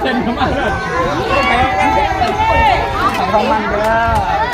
เกินเข้ามาเลยของทองมันเด้อ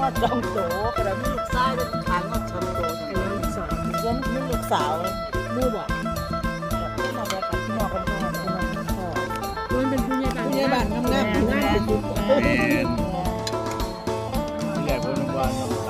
ผู้ใหญ่หางว่าจองโตกระมีลูกชายแล้วหางว่าจองโตไอ้ลูกสาวฉันมีลูกสาวมู่บอกที่มาแบบที่มาคนพ่อที่มาคนพ่อมันเป็นผู้ใหญ่บ้านผู้ใหญ่บ้านงามงามงามเป็นยุคแม่นผู้ใหญ่คนว่าน้อง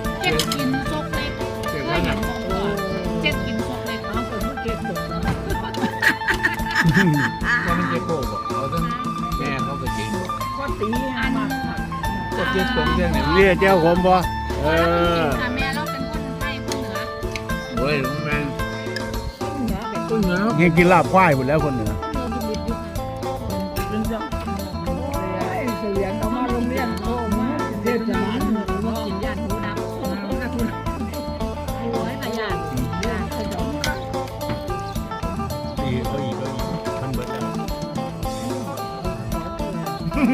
มันจะโค้บ่เขาต้องแม่เขาก็กินบ่ก็ตีมาก็เจ็บตรงเรื่องเนี่ยเรียกแจ้วผมบ่เออค่ะแม่เราเป็นคนไทยคนเหนือโอ้ยลุงแม่ต้นเหนือเฮียกินลาบควายหมดแล้วคนเหนือเมืองดิบๆอยู่ค่ะเป็นจังเสียงเอามาโรงเรียนโอ้มาเทศบาลมา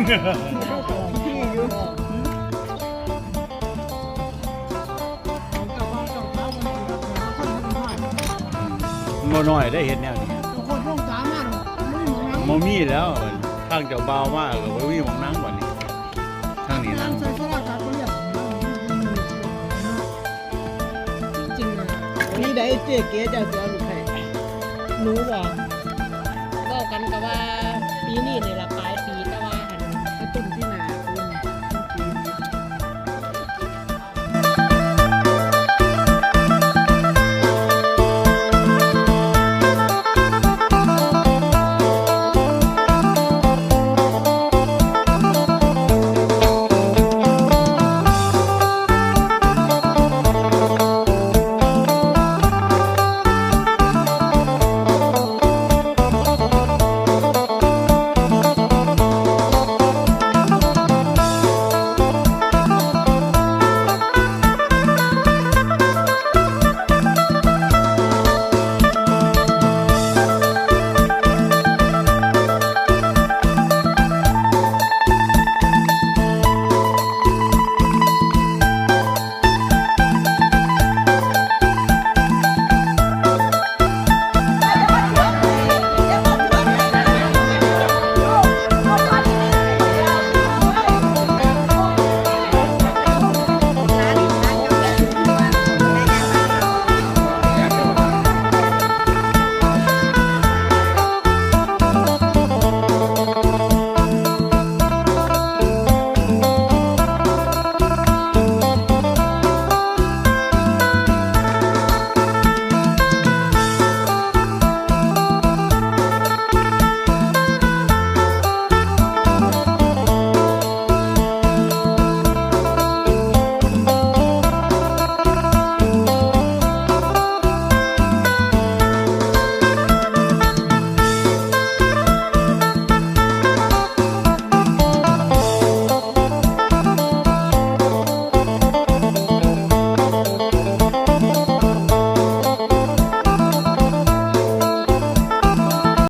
บ่น้อยได้เห็นแนวนี้คนต้องสามารถไม่มองบ่มีแล้วทางเจ้าบ่าวมาก็บ่มีหมองนั่งบัดนี้ทางนี้นั่งจริงนี่ได้เจ๊เก๋จะเสียลูกใครหนูบอกเล่ากันกับว่าปีนี้นี่ละ